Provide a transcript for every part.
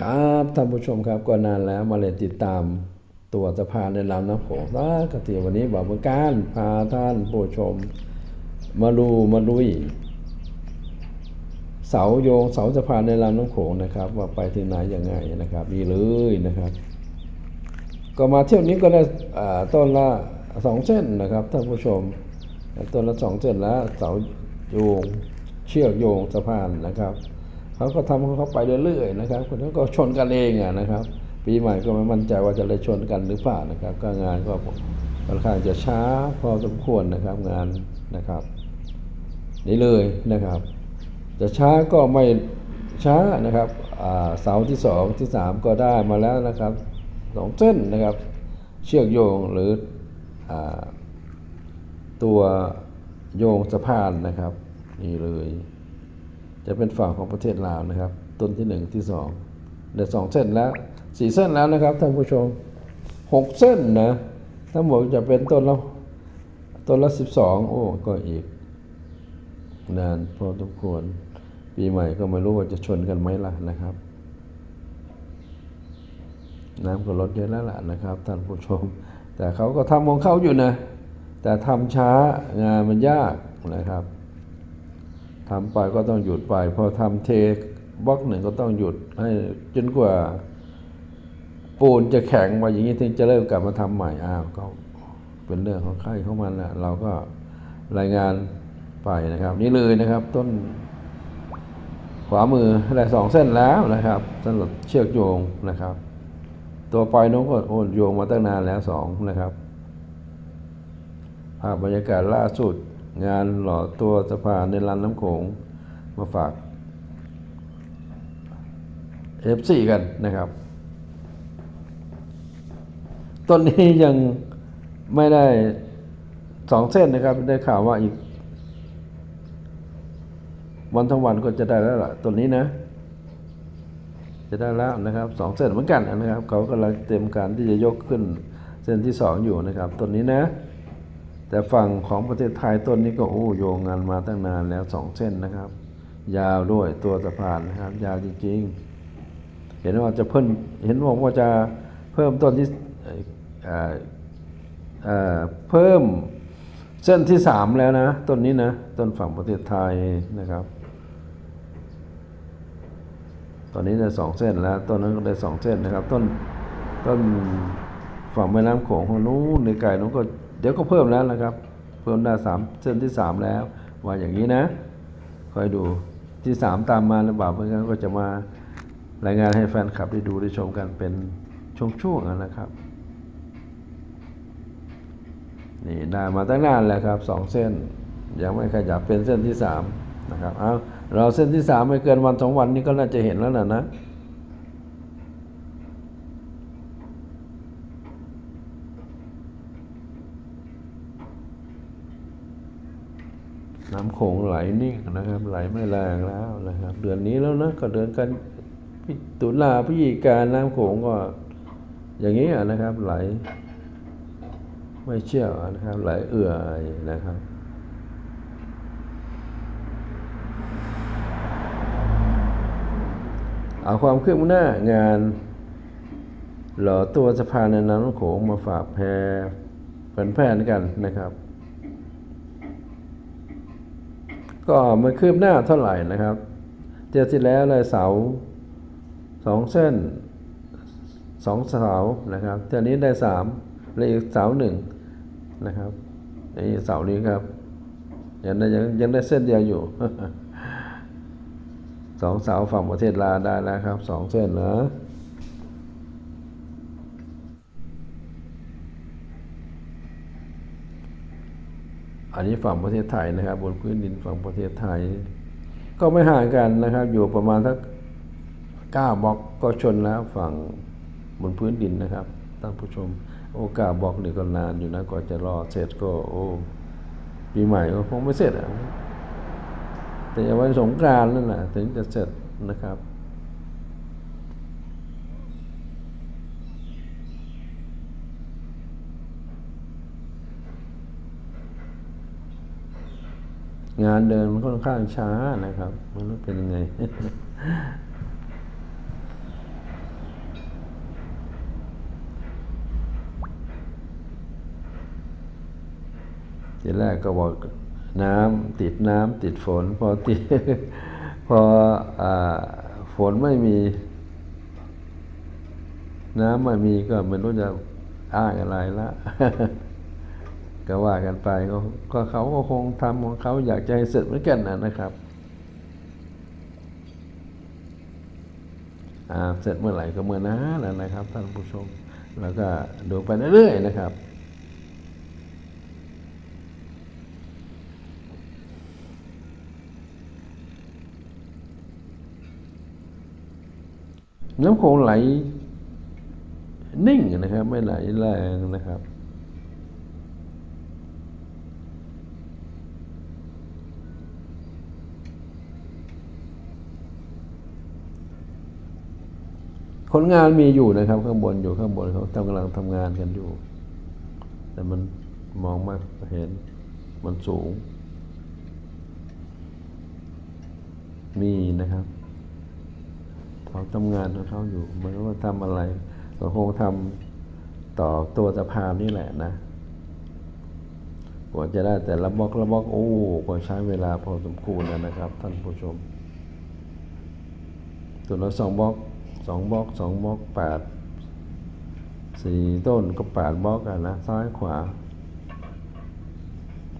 ครับท่านผู้ชมครับก็นานแล้วมาเลยติดตามตัวสะพานในลำน้ำโขงสักทีวันนี้บอกว่าการพาท่านผู้ชม มาดูมาลุย เสาโยงเสาสะพานในลำน้ำโขงนะครับ ว่าไปถึงไหนยังไงนะครับดีเลยนะครับ ก็มาเที่ยวนี้ก็ได้ต้นละสองเส้นนะครับท่านผู้ชมต้นละสองเส้นแล้วเสาโยงเชือกโยงสะพานนะครับ เขาก็ทำของเขาไปเรื่อยๆนะครับคนนั้นก็ชนกันเองอะนะครับ ปีใหม่ก็ไม่มั่นใจว่าจะได้ชนกันหรือเปล่านะครับ ก็งานก็ค่อนข้างจะช้าพอสมควรนะครับงานนะครับ นี่เลยนะครับ จะช้าก็ไม่ช้านะครับเสาที่สองที่สามก็ได้มาแล้วนะครับสองเส้นนะครับ เชือกโยงหรืออตัวโยงสะพานนะครับ นี่เลย จะเป็นฝั่งของประเทศลาวนะครับ ต้นที่หนึ่งที่สองเดี๋ยวสองเส้นแล้วสี่เส้นแล้วนะครับท่านผู้ชมหกเส้นนะทั้งหมดจะเป็นต้นละต้นละสิบสองโอ้ก็อีก นานพอสมควรปีใหม่ก็ไม่รู้ว่าจะชนกันไหมล่ะนะครับ น้ำก็ลดเยอะแล้วล่ะนะครับท่านผู้ชม แต่เขาก็ทำของเขาอยู่นะ แต่ทำช้างานมันยากนะครับ ทำไปก็ต้องหยุดไป พอทำเทบล็อกหนึ่งก็ต้องหยุดให้จนกว่าปูนจะแข็งมาอย่างนี้ถึงจะเริ่มกลับมาทำใหม่อ้าวก็เป็นเรื่องของใครของมันนะเราก็รายงานไปนะครับ นี่เลยนะครับ ต้นขวามือได้สองเส้นแล้วนะครับสำหรับเชือกโยงนะครับ ตัวปลายน้องก็โอนโยงมาตั้งนานแล้วสองนะครับภาพบรรยากาศล่าสุด งานหล่อตัวสะพานในลำน้ำโขงมาฝาก F4 กันนะครับ ต้นนี้ยังไม่ได้สองเส้นนะครับ ได้ข่าวว่าอีก วันทั้งวันก็จะได้แล้วล่ะต้นนี้นะ จะได้แล้วนะครับสองเส้นเหมือนกันนะครับ เขากำลังเตรียมการที่จะยกขึ้นเส้นที่สองอยู่นะครับต้นนี้นะ แต่ฝั่งของประเทศไทยต้นนี้ก็โอ้โยงงานมาตั้งนานแล้วสองเส้นนะครับ ยาวด้วยตัวสะพานนะครับ ยาวจริงๆ เห็นว่าจะเพิ่มเห็นบอกว่าจะเพิ่มต้นที่เอ่อเอ่อเอ่อเพิ่มเส้นที่สามแล้วนะ ต้นนี้นะ ต้นฝั่งประเทศไทยนะครับ ตอนนี้ได้สองเส้นแล้วต้นนั้นก็ได้สองเส้นนะครับ ต้นต้นฝั่งแม่น้ำโขงของนู้นในไก่นู้นก็ เดี๋ยวก็เพิ่มแล้วนะครับ เพิ่มได้สามเส้นที่สามแล้ว ว่าอย่างนี้นะ คอยดูที่สามตามมาหรือเปล่าเพื่อนก็จะมารายงานให้แฟนคลับได้ดูได้ชมกันเป็นช่วงๆนะครับ นี่ได้มาตั้งนานแล้วครับสองเส้น ยังไม่ขยับเป็นเส้นที่สามนะครับ เอาเราเส้นที่สามไม่เกินวันสองวันนี้ก็น่าจะเห็นแล้วนะนะ น้ำโขงไหลนิ่งนะครับ ไหลไม่แรงแล้วนะครับ เดือนนี้แล้วนะก็เดือนกันพิตุลาพฤศจิกาน้ำโขงก็ อย่างนี้นะครับ ไหล ไม่เชี่ยวนะครับ ไหลเอื่อยนะครับเอาความคืบหน้างานหล่อตัวสะพานในน้ำโขงมาฝากแพรแผนๆกันนะครับ ก็ไม่คืบหน้าเท่าไหร่นะครับเที่ยวที่แล้วเลยเสาสองเส้นสองเสานะครับเที่ยวนี้ได้สามและอีกเสาหนึ่งนะครับนี่เสานี้ครับยังได้ยังยังได้เส้นเดียวอยู่สองเสาฝั่งประเทศลาได้แล้วครับสองเส้นนะ อันนี้ฝั่งประเทศไทยนะครับ บนพื้นดินฝั่งประเทศไทย ก็ไม่ห่างกันนะครับ อยู่ประมาณสักเก้าบล็อกก็ชนแล้วฝั่งบนพื้นดินนะครับท่านผู้ชม โอ้ก้าบล็อกนี่ก็นานอยู่นะกว่าจะรอเสร็จก็โอ้ปีใหม่ก็คงไม่เสร็จอะแต่วันสงกรานต์นั่นแหละถึงจะเสร็จนะครับ งานเดินมันค่อนข้างช้านะครับ มันเป็นยังไงทีแรกก็บอกน้ำติดน้ำติดฝน พอติดพออฝนไม่มี น้ำไม่มีก็ไม่รู้จะอ้างอะไรละ ก็ว่ากันไปก็ก็เขาก็คงทำของเขาอยากจะให้เสร็จเหมือนกันนะนะครับเสร็จเมื่อไหร่ก็เมื่อนั้นนะนะครับ ท่านผู้ชม แล้วก็ดูไปเรื่อยๆนะครับน้ำโขงไหลนิ่งนะครับ ไม่ไหลแรงนะครับ ผลงานมีอยู่นะครับ ข้างบนอยู่ข้างบนเขากำลังทำงานกันอยู่ แต่มันมองไม่เห็นมันสูง มีนะครับเขาทำงานของเขาอยู่ไมันว่าทำอะไรก็คงทำต่อตัวสะพานนี่แหละนะกว่าจะได้แต่ละบล็อกละบล็อกโอ้ก็ใช้เวลาพอสมควรนะนะครับ ท่านผู้ชมตัวละสองบล็อก สองบล็อกสองบล็อกแปดสี่ต้นก็แปดบล็อกอะนะซ้ายขวา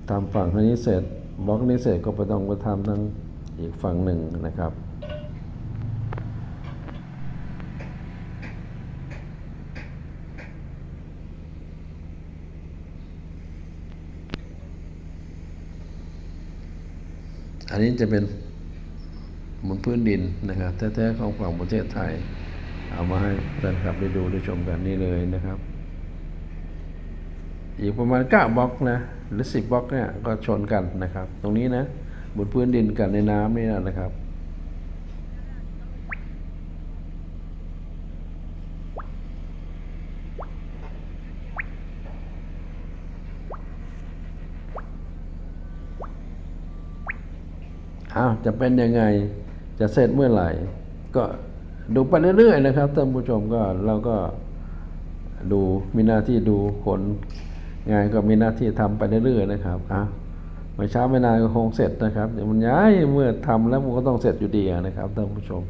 ทำฝั่งนี้เสร็จบล็อกนี้เสร็จก็ไปต้องไปทำทั้งอีกฝั่งหนึ่งนะครับอันนี้จะเป็น บนพื้นดินนะครับแท้ๆของฝั่งประเทศไทย เอามาให้แฟนคลับได้ดูได้ชมกันนี่เลยนะครับ อีกประมาณเก้าบล็อกนะหรือสิบบล็อกเนี่ยก็ชนกันนะครับ ตรงนี้นะบนพื้นดินกันในน้ำนี่นะครับอ้าวจะเป็นยังไง จะเสร็จเมื่อไหร่ ก็ดูไปเรื่อยๆนะครับท่านผู้ชมก็เราก็ดูมีหน้าที่ดูผลงานก็มีหน้าที่ทำไปเรื่อยๆนะครับอ่าไม่ช้าไม่นานก็คงเสร็จนะครับเดี๋ยวมันย้ายเมื่อทำแล้วมันก็ต้องเสร็จอยู่ดีนะครับท่านผู้ชม